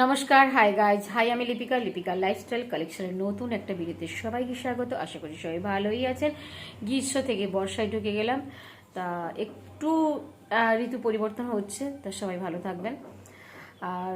নমস্কার hi guys high আমি Lipika Lipika lifestyle কালেকশনের নতুন একটা ভিডিওতে সবাইকে স্বাগত। আশা করি সবাই ভালোই আছেন। গ্রীষ্ম থেকে বর্ষায় ঢুকে গেলাম। তা একটু ঋতু পরিবর্তন হচ্ছে, তা সবাই ভালো থাকবেন। আর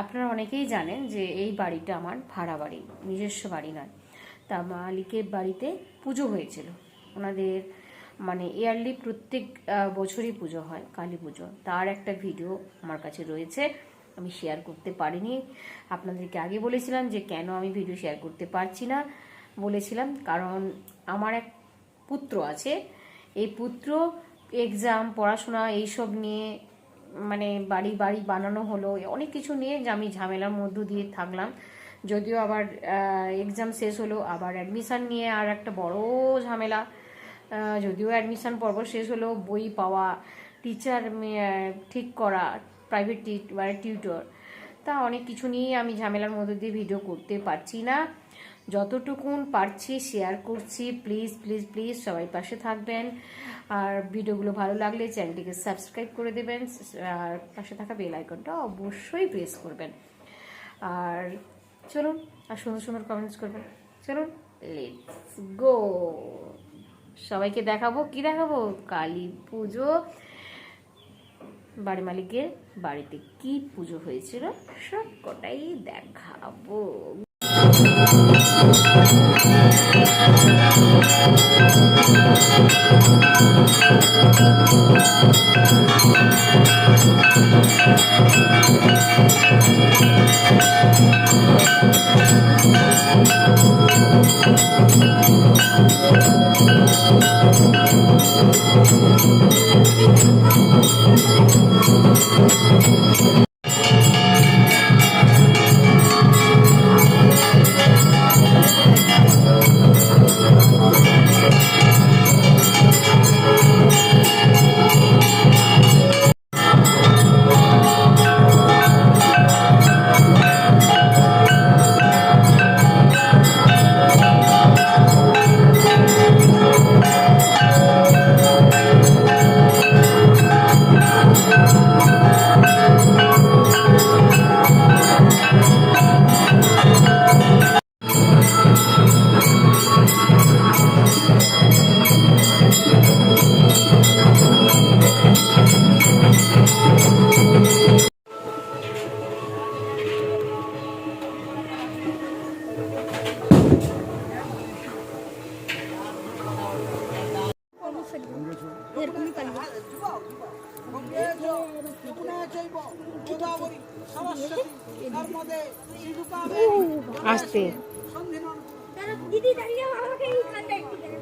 আপনারা অনেকেই জানেন যে এই বাড়িটা আমার ভাড়া বাড়ি, নিজস্ব বাড়ি নয়। তা মালিকের বাড়িতে পুজো হয়েছিল। ওনাদের মানে ইয়ারলি প্রত্যেক বছরই পুজো হয়, কালী পুজো। তার একটা ভিডিও আমার কাছে রয়েছে। আমি শেয়ার করতে পারিনি। আপনাদেরকে আগে বলেছিলাম যে কেন আমি ভিডিও শেয়ার করতে পারছি না। বলেছিলাম কারণ আমার এক পুত্র আছে। এই পুত্র এক্সাম পড়াশোনা এইসব নিয়ে মানে বাড়ি বাড়ি বানানো হলো। অনেক কিছু নিয়ে যে আমি ঝামেলার মধ্য দিয়ে থাকলাম। যদিও আবার এক্সাম শেষ হলো, আবার অ্যাডমিশান নিয়ে আর একটা বড় ঝামেলা। যদিও অ্যাডমিশান পর্ব শেষ হলো, বই পাওয়া টিচার ঠিক করা প্রাইভেট মানে টিউটর তা অনেক কিছু নিয়ে আমি ঝামেলার মধ্যে দিয়ে ভিডিও করতে পারছি না। যতটুকুন পারছি শেয়ার করছি। প্লিজ প্লিজ প্লিজ সবাই পাশে থাকবেন। আর ভিডিওগুলো ভালো লাগলে চ্যানেলটিকে সাবস্ক্রাইব করে দেবেন। আর পাশে থাকা বেল আইকনটা অবশ্যই প্রেস করবেন। আর চলুন, আর সুন্দর সুন্দর কমেন্টস করবেন। চলুন লেটস গো সবাইকে দেখাবো, কি দেখাবো? কালী পুজো। বাড়ি মালিকের বাড়িতে কি পুজো হয়েছিল সব কটাই দেখাবো। আসতে দিদি দাঁড়িয়ে আমাকে এইখানটা একটু দেখ।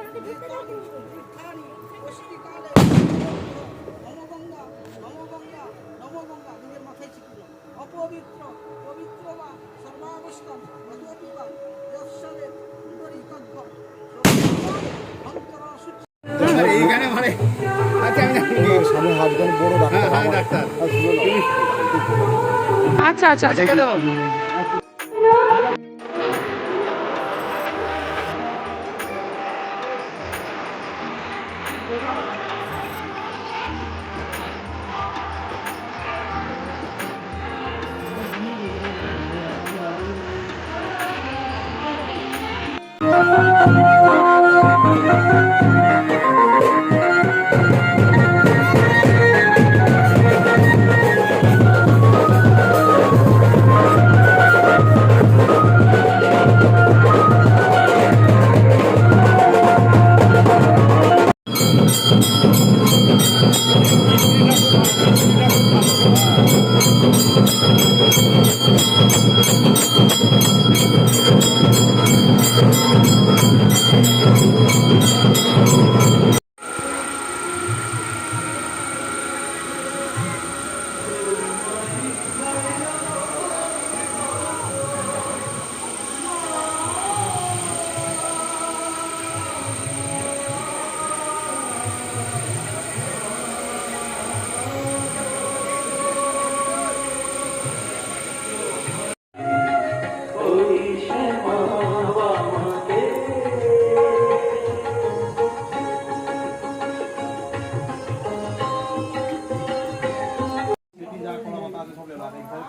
অপবিত্র আমি হাজব্যান্ড বড় ডাক্তার আচ্ছা আচ্ছা আচ্ছা Thank you.